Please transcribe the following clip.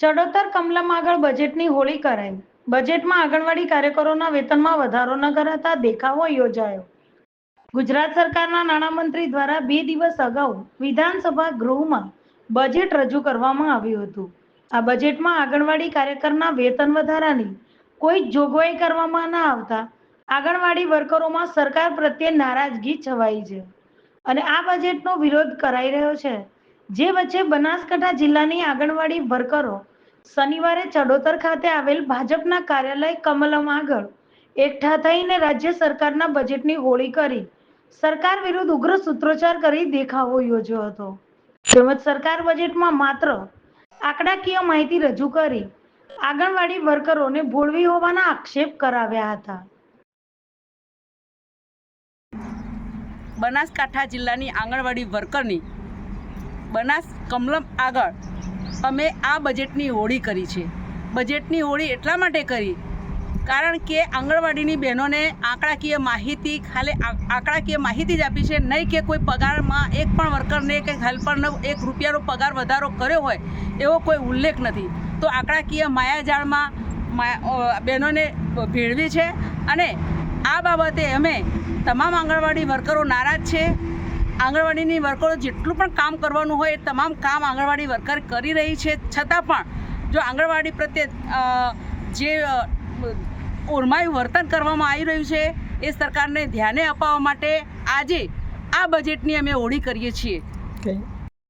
ચડોતર કમલમ આગળ બજેટની હોળી કરાઈ. બજેટમાં આંગણવાડી કાર્યકરોના વેતનમાં વધારો ન કરાતા દેખાવો યોજાયો. ગુજરાત સરકારના નાણામંત્રી દ્વારા બે દિવસ અગાઉ વિધાનસભા ગૃહમાં બજેટ રજૂ કરવામાં આવ્યું હતું. આ બજેટમાં આંગણવાડી કાર્યકરના વેતન વધારાની કોઈ જોગવાઈ કરવામાં ન આવતા આંગણવાડી વર્કરોમાં સરકાર પ્રત્યે નારાજગી છવાઈ છે. અને આ બજેટનો વિરોધ કરાઈ રહ્યો છે. જે વચ્ચે બનાસકાંઠા જિલ્લાની આંગણવાડી વર્કરો શનિવારે ચડોતર ખાતે આવેલ ભાજપના કાર્યાલય કમલમ આગળ એકઠા થઈને રાજ્ય સરકારના બજેટની હોળી કરી. સરકાર વિરુદ્ધ ઉગ્ર સૂત્રોચ્ચાર કરી દેખાવો યોજ્યો હતો. તેમજ સરકાર બજેટમાં માત્ર આંકડાકીય માહિતી રજૂ કરી આંગણવાડી વર્કરોને ભોળવી હોવાના આક્ષેપ કરાવ્યા હતા. બનાસકાંઠા જિલ્લાની આંગણવાડી વર્કરની બનાસ કમલમ આગળ. અમે આ બજેટની હોળી કરી છે. બજેટની હોળી એટલા માટે કરી કારણ કે આંગણવાડીની બહેનોને આંકડાકીય માહિતી ખાલી આંકડાકીય માહિતી જ આપી છે. નહીં કે કોઈ પગારમાં એક પણ વર્કરને કે હેલ્પરનો એક રૂપિયાનો પગાર વધારો કર્યો હોય એવો કોઈ ઉલ્લેખ નથી. તો આંકડાકીય માયાજાળમાં બહેનોને ભેળવી છે અને આ બાબતે અમે તમામ આંગણવાડી વર્કરો નારાજ છે. આંગણવાડીની વર્કરો જેટલું પણ કામ કરવાનું હોય એ તમામ કામ આંગણવાડી વર્કર કરી રહી છે. છતાં પણ જો આંગણવાડી પ્રત્યે જે ઓરમાયું વર્તન કરવામાં આવી રહ્યું છે, એ સરકારને ધ્યાને અપાવવા માટે આજે આ બજેટની અમે હોળી કરીએ છીએ.